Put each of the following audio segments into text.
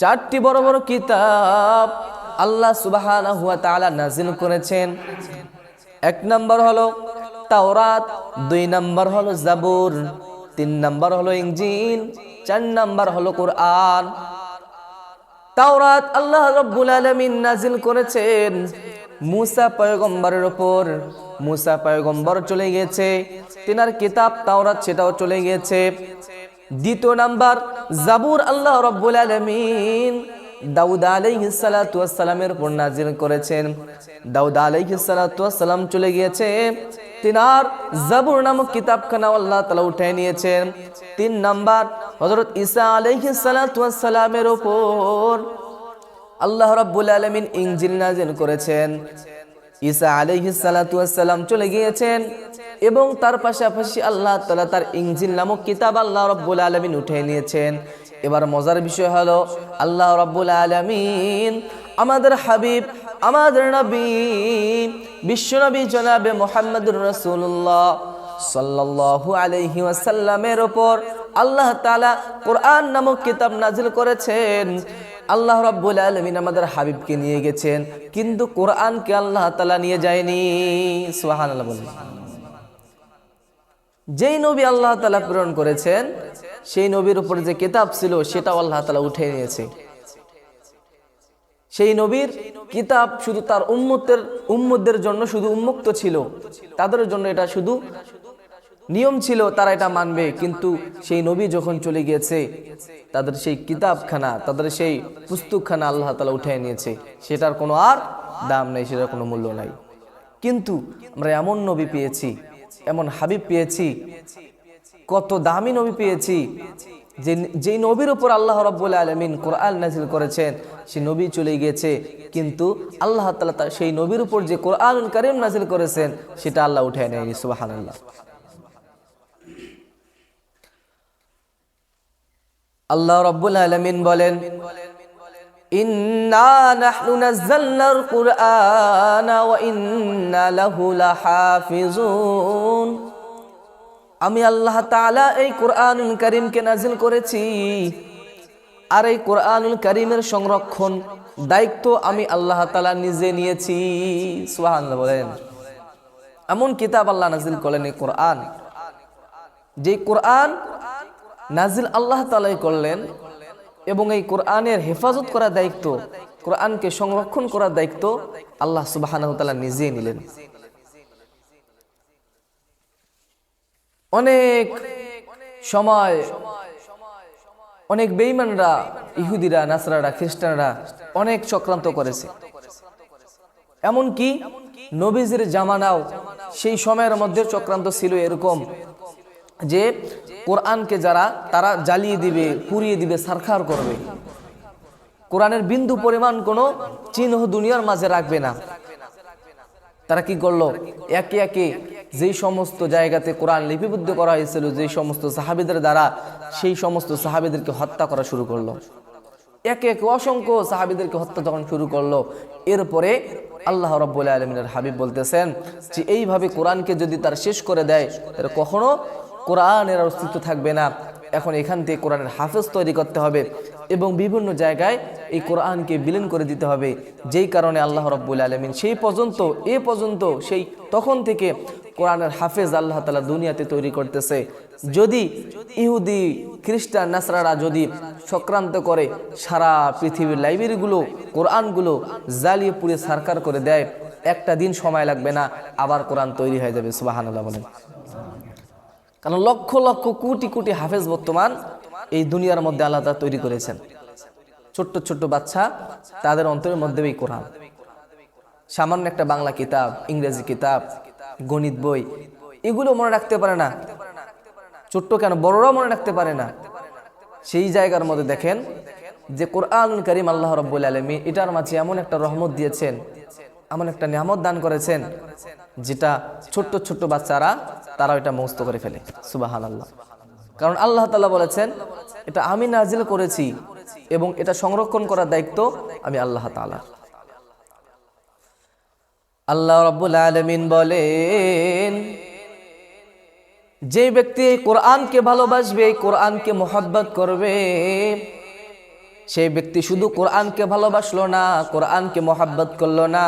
চারটি বড় বড় কিতাব আল্লাহ সুবাহানা হুয়া তাআলা নাজিল করেছেন। এক নম্বর হলো তাওরাত, দুই নম্বর হলো জাবুর, তিন নম্বর হলো ইঞ্জিন চার নম্বর হলো কোরআন। তাওরাত আল্লাহ রব্বুল আলামিন নাজিল করেছেন। মুসা পয়গম্বরের উপর, মুসা পয়গম্বর চলে গেছে তিনার কিতাব তাওরাত সেটাও চলে গেছে দ্বিতীয় নাম্বার, জাবুর আল্লাহ রব্বুল আলামিন দাউদ আলাইহিস সালাতু ওয়াস উপর নাজিল করেছেন। দাউদ আলাইহিস সালাতু ওয়াস চলে গিয়েছে। তিনার জাবুর নামক কিতাবখানা আল্লাহ তাআলা উঠে নিয়েছেন। তিন নাম্বার, হযরত ঈসা আলাইহিস সালাতু ওয়াস উপর আল্লাহ রাব্বুল আলামিন ইনজিল নাজিল করেছেন। ঈসা সালাম চলে গিয়েছেন এবং তার পাশাপাশি আল্লাহ তাআলা তার ইনজিল নামক কিতাব আল্লাহ রাব্বুল আলামিন উঠে নিয়েছেন। এবার মজার বিষয় হলো, আল্লাহ রাব্বুল আলামিন আমাদের হাবিব, আমাদের নবী, বিশ্বনবী জনাবে মুহাম্মদুর রাসূলুল্লাহ সাল্লাল্লাহু আলাইহি ওয়াসাল্লামের উপর আল্লাহ তাআলা কোরআন নামক কিতাব নাজিল করেছেন। আল্লাহ রাব্বুল আলামিন আমাদের হাবিবকে নিয়ে গেছেন, কিন্তু কোরআনকে আল্লাহ তাআলা নিয়ে যায়নি। বলেন। যেই নবী আল্লাহ তালা প্রেরণ করেছেন, সেই নবীর উপর যে কিতাব ছিল, সেটাও আল্লাহ তালা উঠে নিয়েছে। সেই নবীর কিতাব শুধু তার উম্মতের, উম্মতদের জন্য শুধু উন্মুক্ত ছিল, তাদের জন্য এটা শুধু নিয়ম ছিল তারা এটা মানবে, কিন্তু সেই নবী যখন চলে গিয়েছে, তাদের সেই কিতাবখানা, তাদের সেই পুস্তকখানা আল্লাহ তালা উঠে নিয়েছে, সেটার কোনো আর দাম নেই, সেটার কোনো মূল্য নাই। কিন্তু আমরা এমন নবী পেয়েছি, এমন হাবিব পেয়েছি, কত দামি নবী পেয়েছি, যে যেই নবীর উপর আল্লাহ রব্বুল আলমিন কোরআন নাজিল করেছেন, সেই নবী চলে গিয়েছে, কিন্তু আল্লাহ তালা সেই নবীর উপর যে কোরআন করিম নাজিল করেছেন, সেটা আল্লাহ উঠে নেয়নি সুবাহান আল্লাহ আল্লাহ রব্বুল আলমিন বলেন কুরআনা আমি আল্লাহ তাআলা এই কোরআনুল কারীমকে নাজিল করেছি আর এই কোরআনুল কারীমের সংরক্ষণ দায়িত্ব আমি আল্লাহ তাআলা নিজে নিয়েছি। সুবহানাল্লাহ বলেন। এমন কিতাব আল্লাহ নাজিল করলেন এই কোরআন। যে কোরআন নাজিল আল্লাহ তালাই করলেন এবং এই কোরআনের হেফাজত করার দায়িত্ব, কোরআনকে সংরক্ষণ করার দায়িত্ব আল্লাহ সুবাহ নিজেই নিলেন। অনেক সময় অনেক বেইমানরা ইহুদিরা, নাসরারা, খ্রিস্টানরা অনেক চক্রান্ত করেছে। এমনকি নবীজির জামানাও সেই সময়ের মধ্যে চক্রান্ত ছিল এরকম যে কোরআনকে যারা, তারা জ্বালিয়ে দিবে, পুড়িয়ে দিবে, সারখার করবে। কোরআনের বিন্দু পরিমাণ কোনো চিহ্ন দুনিয়ার মাঝে রাখবে না। তারা কি করল? একে একে যেই সমস্ত জায়গাতে কোরআন লিপিবদ্ধ করা হয়েছিল, যেই সমস্ত সাহাবিদের দ্বারা, সেই সমস্ত সাহাবিদেরকে হত্যা করা শুরু করল। একে একে অসংখ্য সাহাবিদেরকে হত্যা যখন শুরু করল, এরপরে আল্লাহ রব্বুল আলমিনের হাবিব বলতেছেন যে, এইভাবে কোরআনকে যদি তার শেষ করে দেয়, তাহলে কখনো কোরআনের অস্তিত্ব থাকবে না। এখন এখান থেকে কোরআনের হাফেজ তৈরি করতে হবে এবং বিভিন্ন জায়গায় এই কোরআনকে বিলীন করে দিতে হবে। যেই কারণে আল্লাহ রব্বুল আলমিন সেই পর্যন্ত, এ পর্যন্ত, সেই তখন থেকে কোরআনের হাফেজ আল্লাহ তালা দুনিয়াতে তৈরি করতেছে। যদি ইহুদি, খ্রিস্টান, নাসরারা যদি সক্রান্ত করে সারা পৃথিবীর লাইব্রেরিগুলো, কোরআনগুলো জ্বালিয়ে পুড়ে সারকার করে দেয়, একটা দিন সময় লাগবে না, আবার কোরআন তৈরি হয়ে যাবে সুবাহান আল্লাহ বলেন। কারণ লক্ষ লক্ষ কোটি কোটি হাফেজ বর্তমান এই দুনিয়ার মধ্যে তাআলা তৈরি করেছেন। ছোট্ট ছোট্ট বাচ্চা, তাদের অন্তরের মধ্যে এই কোরআন। সামান্য একটা বাংলা কিতাব, ইংরেজি কিতাব, গণিত বই, এগুলো মনে রাখতে পারে না। ছোট্ট কেন, বড়রাও মনে রাখতে পারে না। সেই জায়গার মধ্যে দেখেন যে কোরআন করিম আল্লাহ রব্বুল আলমী এটার মাঝে এমন একটা রহমত দিয়েছেন, এমন একটা নিয়ামত দান করেছেন, যেটা ছোট্ট ছোট্ট বাচ্চারা তারা এটা মুস্ত করে ফেলে। সুবাহান আল্লাহ কারণ আল্লাহ তালা বলেছেন, এটা আমি নাজিল করেছি এবং এটা সংরক্ষণ করার দায়িত্ব আমি আল্লাহ তালা আল্লাহ রব্বুল আলমিন বলেন যে ব্যক্তি কোরআনকে ভালোবাসবে কোরআনকে মোহাব্বত করবে সেই ব্যক্তি শুধু কোরআনকে ভালোবাসলো না, কোরআনকে মোহাব্বত করল না।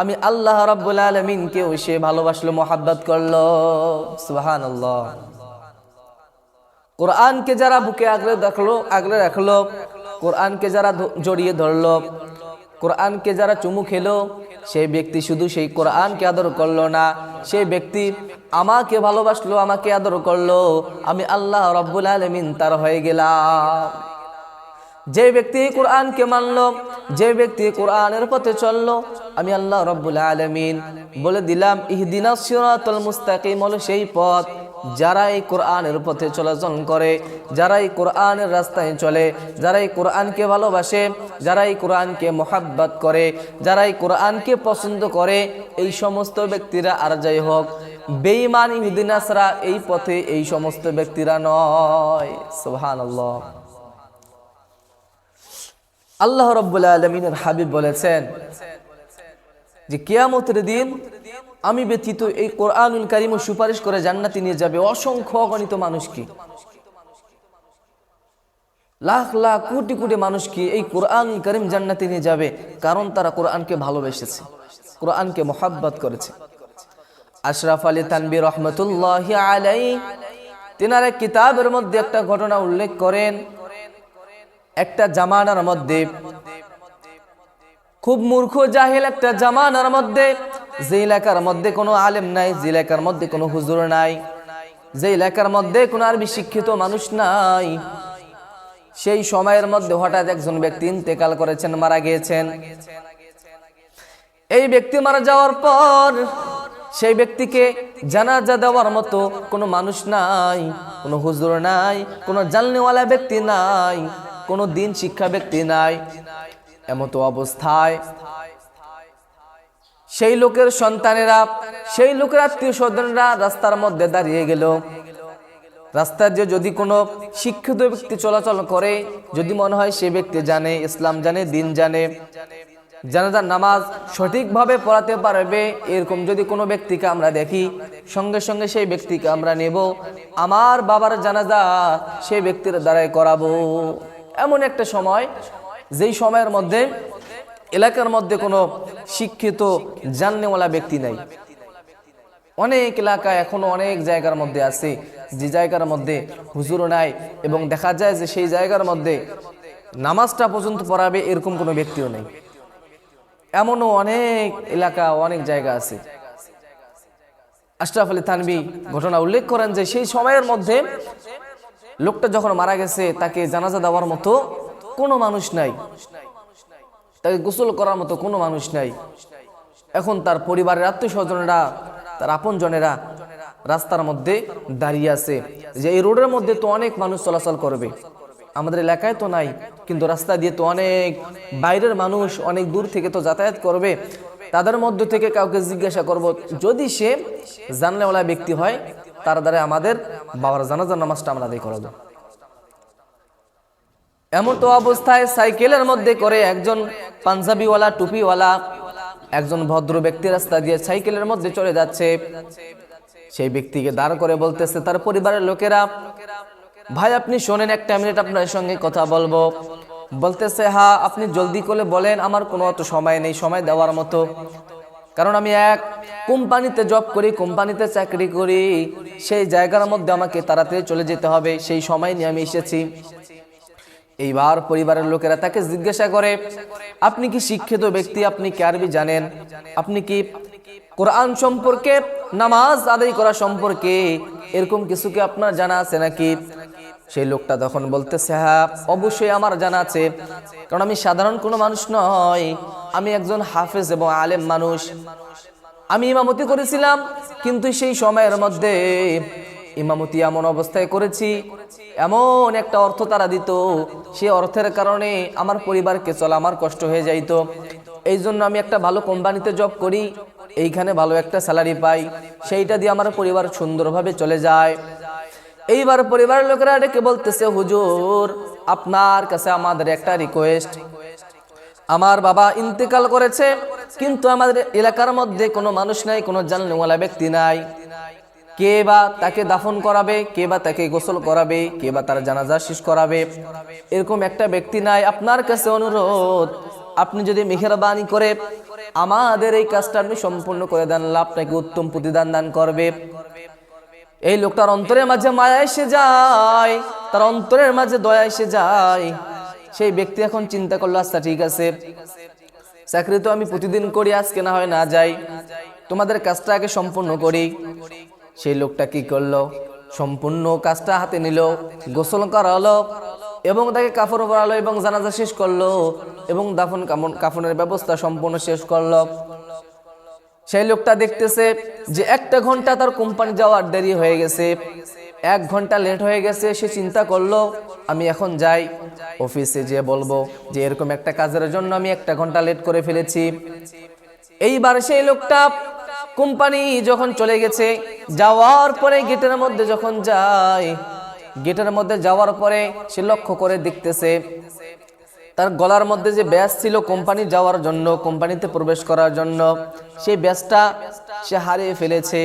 আমি আল্লাহ রাব্বুল আলমিনকেও সে ভালোবাসলো, মোহাব্বত করল। সুহান কোরআনকে যারা বুকে আগলে দেখল, আগলে রাখল, কোরআনকে যারা জড়িয়ে ধরলো, কোরআনকে যারা চুমু খেলো, সেই ব্যক্তি শুধু সেই কোরআনকে আদর করল না, সেই ব্যক্তি আমাকে ভালোবাসলো, আমাকে আদর করল। আমি আল্লাহ রব্বুল আলমিন তার হয়ে গেলাম। যে ব্যক্তি কোরআনকে মানলো, যে ব্যক্তি কোরআনের পথে চলল, আমি আল্লাহ রব্বুল আলমিন বলে দিলাম, ইহদিনা সিরাতুল মুস্তাকিম হলো সেই পথ যারা এই কোরআনের পথে চলাচল করে যারা এই কোরআনের রাস্তায় চলে যারা এই কোরআনকে ভালোবাসে যারা এই কোরআনকে মোহাব্বত করে যারা এই কোরআনকে পছন্দ করে, এই সমস্ত ব্যক্তিরা আর যাই হোক, বেঈমান ইহুদিনাসরা এই পথে এই সমস্ত ব্যক্তিরা নয়। সুবহানাল্লাহ। আল্লাহ রব্বুল আলমিনের হাবিব বলেছেন যে কেয়ামতের দিন আমি ব্যতীত এই কোরআনুল কারিম সুপারিশ করে জান্নাতি নিয়ে যাবে অসংখ্য অগণিত মানুষকে। লাখ লাখ কোটি কোটি মানুষকে এই কোরআন করিম জান্নাতি নিয়ে যাবে কারণ তারা কোরআনকে ভালোবেসেছে, কোরআনকে মোহাব্বত করেছে। আশরাফ আলী তানবির রহমতুল্লাহ আলাই তেনার কিতাবের মধ্যে একটা ঘটনা উল্লেখ করেন একটা জামানার মধ্যে, খুব মূর্খ জাহিল একটা জামানার মধ্যে যে এলাকার মধ্যে কোনো আলেম নাই যে এলাকার মধ্যে কোনো হুজুর নাই যে এলাকার মধ্যে কোনো আরবি শিক্ষিত মানুষ নাই, সেই সময়ের মধ্যে হঠাৎ একজন ব্যক্তি ইন্তেকাল করেছেন, মারা গিয়েছেন। এই ব্যক্তি মারা যাওয়ার পর সেই ব্যক্তিকে জানাজা দেওয়ার মতো কোনো মানুষ নাই, কোনো হুজুর নাই, কোনো জাননেওয়ালা ব্যক্তি নাই কোনো দিন শিক্ষা ব্যক্তি নাই, এমতো অবস্থায়। সেই লোকের সন্তানেরা, সেই লোকের আত্মীয় স্বজনরা রাস্তার মধ্যে দাঁড়িয়ে গেল। রাস্তার যে যদি কোনো শিক্ষিত ব্যক্তি চলাচল করে, যদি মনে হয় সে ব্যক্তি জানে, ইসলাম জানে, দিন জানে, জানাজার নামাজ সঠিকভাবে পড়াতে পারবে, এরকম যদি কোনো ব্যক্তিকে আমরা দেখি, সঙ্গে সঙ্গে সেই ব্যক্তিকে আমরা নেব, আমার বাবার জানাজা সেই ব্যক্তির দ্বারাই করাবো। এমন একটা সময়, যেই সময়ের মধ্যে এলাকার মধ্যে কোনো শিক্ষিত, জাননেওয়ালা ব্যক্তি নাই। অনেক এলাকা এখনও অনেক জায়গার মধ্যে আছে, যে জায়গার মধ্যে হুজুরও নাই এবং দেখা যায় যে সেই জায়গার মধ্যে নামাজটা পর্যন্ত পড়াবে এরকম কোনো ব্যক্তিও নেই। এমনও অনেক এলাকা, অনেক জায়গা আছে। আশরাফ আলী থানবি ঘটনা উল্লেখ করেন যে সেই সময়ের মধ্যে লোকটা যখন মারা গেছে, তাকে জানাজা দেওয়ার মতো কোনো মানুষ নাই। তাকে গোসল করার মতো কোনো মানুষ নাই। এখন তার পরিবারের আত্মীয় স্বজনেরা তার আপনজনেরা রাস্তার মধ্যে দাঁড়িয়ে আছে। যে এই রোডের মধ্যে তো অনেক মানুষ চলাচল করবে। আমাদের এলাকায় তো নাই, কিন্তু রাস্তা দিয়ে তো অনেক বাইরের মানুষ অনেক দূর থেকে তো যাতায়াত করবে। তাদের মধ্য থেকে কাউকে জিজ্ঞাসা করব, যদি সে জানলেওয়ালা ব্যক্তি হয় তার দ্বারা আমাদের বাবার জানাজার নামাজটা আমরা আদায় করাবো। এমন তো অবস্থায় সাইকেলের মধ্যে করে একজন পাঞ্জাবিওয়ালা, টুপিওয়ালা, একজন ভদ্র ব্যক্তি রাস্তা দিয়ে সাইকেলের মধ্যে চলে যাচ্ছে। সেই ব্যক্তিকে দাঁড় করে বলতেছে, তার পরিবারের লোকেরা, ভাই আপনি শোনেন, একটা মিনিট আপনার সঙ্গে কথা বলব। বলতেছে হ্যাঁ আপনি জলদি করে বলেন, আমার কোনো অত সময় নেই, সময় দেওয়ার মতো। কারণ আমি এক কোম্পানিতে জব করি, কোম্পানিতে চাকরি করি, সেই জায়গার মধ্যে আমাকে তাড়াতাড়ি চলে যেতে হবে, সেই সময় নিয়ে আমি এসেছি। এইবার পরিবারের লোকেরা তাকে জিজ্ঞাসা করে, আপনি কি শিক্ষিত ব্যক্তি? আপনি কি আরবি জানেন? আপনি কি কোরআন সম্পর্কে, নামাজ আদায় করা সম্পর্কে এরকম কিছু কি আপনার জানা আছে নাকি? সেই লোকটা তখন বলতেছে হ্যাঁ অবশ্যই আমার জানা আছে। কারণ আমি সাধারণ কোনো মানুষ নয় আমি একজন হাফেজ এবং আলেম মানুষ। আমি ইমামতি করেছিলাম, কিন্তু সেই সময়ের মধ্যে ইমামতি এমন অবস্থায় করেছি, এমন একটা অর্থ তারা দিত। সে অর্থের কারণে আমার পরিবারকে চলা আমার কষ্ট হয়ে যাইতো। এই জন্য আমি একটা ভালো কোম্পানিতে জব করি, এইখানে ভালো একটা স্যালারি পাই। সেইটা দিয়ে আমার পরিবার সুন্দরভাবে চলে যায়। এইবার পরিবারের লোকেরা ডেকে বলতেছে, হুজুর, আপনার কাছে আমাদের একটা রিকোয়েস্ট আমার বাবা ইন্তেকাল করেছে, কিন্তু আমাদের এলাকার মধ্যে কোনো মানুষ নাই, কোনো জানলেওয়ালা ব্যক্তি নাই। কে বা তাকে দাফন করাবে, কে বা তাকে গোসল করাবে, কে বা তার জানাজা শেষ করাবে। এরকম একটা ব্যক্তি নাই, আপনার কাছে অনুরোধ, আপনি যদি মেহরবানি করে আমাদের এই কাজটা আপনি সম্পূর্ণ করে দেন আপনাকে উত্তম প্রতিদান দান করবে। এই লোকটার অন্তরের মাঝে মায়া এসে যায়, তার অন্তরের মাঝে দয়া এসে যায়। সেই ব্যক্তি এখন চিন্তা করল আচ্ছা ঠিক আছে। চাকরি তো আমি প্রতিদিন করি, আজকে না হয় না যাই। তোমাদের কাজটা আগে সম্পূর্ণ করি। সেই লোকটা কি করল? সম্পূর্ণ কাজটা হাতে নিল, গোসল করালো এবং তাকে কাপড় পরালো এবং জানাজা শেষ করল এবং দাফন কাফনের ব্যবস্থা সম্পূর্ণ শেষ করল। সেই লোকটা দেখতেছে যে একটা ঘণ্টা তার কোম্পানি যাওয়ার দেরি হয়ে গেছে। এক ঘণ্টা লেট হয়ে গেছে, সে চিন্তা করল, আমি এখন যাই। অফিসে যে বলব যে, এরকম একটা কাজের জন্য আমি একটা ঘণ্টা লেট করে ফেলেছি। এইবার সেই লোকটা কোম্পানি যখন চলে গেছে, যাওয়ার পরে গেটের মধ্যে যখন যায়, গেটের মধ্যে যাওয়ার পরে সে লক্ষ্য করে দেখতেছে তার গলার মধ্যে যে ব্যাস ছিল কোম্পানি যাওয়ার জন্য, কোম্পানিতে প্রবেশ করার জন্য, সেই ব্যাসটা সে হারিয়ে ফেলেছে।